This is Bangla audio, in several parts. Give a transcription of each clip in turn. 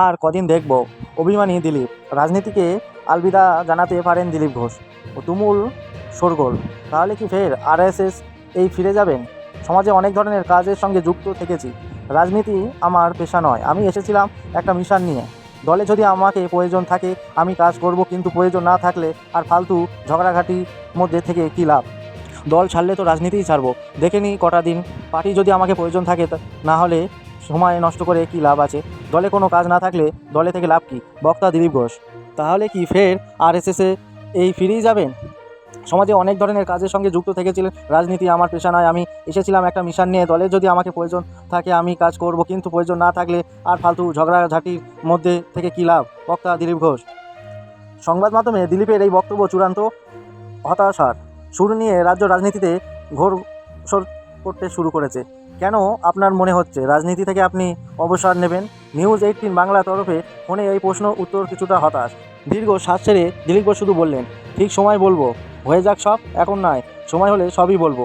আর কদিন দেখব, অভিমানী দিলীপ। রাজনীতিকে আলবিদা জানাতে পারেন দিলীপ ঘোষ। ও তুমুল শোরগোল। তাহলে কি ফের আরএসএস এই ফিরে যাবেন? সমাজে অনেক ধরনের কাজের সঙ্গে যুক্ত থেকেছি। রাজনীতি আমার পেশা নয়। আমি এসেছিলাম একটা মিশন নিয়ে। দলে যদি আমাকে প্রয়োজন থাকে, আমি কাজ করব, কিন্তু প্রয়োজন না থাকলে আর ফালতু ঝগড়াঘাটির মধ্যে থেকে কী লাভ? দল ছাড়লে তো রাজনীতিই ছাড়বো। দেখে নিই কটা দিন। পার্টি যদি আমাকে প্রয়োজন থাকে না হলে সময় নষ্ট করে কি লাভ আছে? দলে কোনো কাজ না থাকলে দলে থেকে লাভ কি? বক্তা দিলীপ ঘোষ। তাহলে কি ফের আরএসএসে এই ফিরেই যাবেন? সমাজে অনেক ধরনের কাজের সঙ্গে যুক্ত থেকেছিলেন। রাজনীতি আমার পেশা নয়। আমি এসেছিলাম একটা মিশন নিয়ে। দলে যদি আমাকে প্রয়োজন থাকে আমি কাজ করব। কিন্তু প্রয়োজন না থাকলে আর ফালতু ঝগড়াঝাটির মধ্যে থেকে কী লাভ? বক্তা দিলীপ ঘোষ। সংবাদ মাধ্যমে দিলীপের এই বক্তব্য চূড়ান্ত হতাশার শুরু নিয়ে রাজ্য রাজনীতিতে ঘোর করতে শুরু করেছে। কেন আপনার মনে হচ্ছে? রাজনীতি থেকে আপনি অবসর নেবেন। নিউজ এইটিন বাংলা তরফে ফোনে এই প্রশ্ন উত্তর কিছুটা হতাশ। দীর্ঘ শ্বাস ছেড়ে দিলীপ ঘোষ শুধু বললেন, ঠিক সময় বলব। হয়ে যাক সব, এখন নয়। সময় হলে সবই বলব।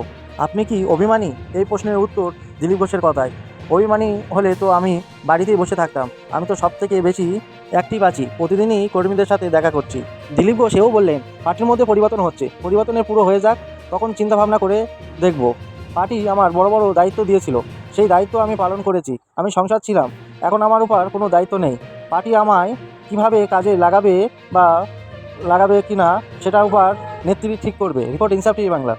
আপনি কি অভিমানী? এই প্রশ্নের উত্তর দিলীপ ঘোষের কথায়। অভিমানী হলে তো আমি বাড়িতেই বসে থাকতাম। আমি তো সব থেকে বেশি অ্যাক্টিভ আছি। প্রতিদিনই কর্মীদের সাথে দেখা করছি। দিলীপ ঘোষ এও বললেন, পার্টির মধ্যে পরিবর্তন হচ্ছে। পরিবর্তনের পুরো হয়ে যাক। তখন চিন্তা ভাবনা করে দেখব। পার্টি আমার বড় বড় দায়িত্ব দিয়েছিল, সেই দায়িত্ব আমি পালন করেছি, আমি সংসার ছিলাম, এখন আমার উপর কোনো দায়িত্ব নেই। পার্টি আমায় কীভাবে কাজে লাগাবে বা লাগাবে কি না সেটার উপর নেত্রী ঠিক করবে। রিপোর্ট ইনসাফ টিভি বাংলা।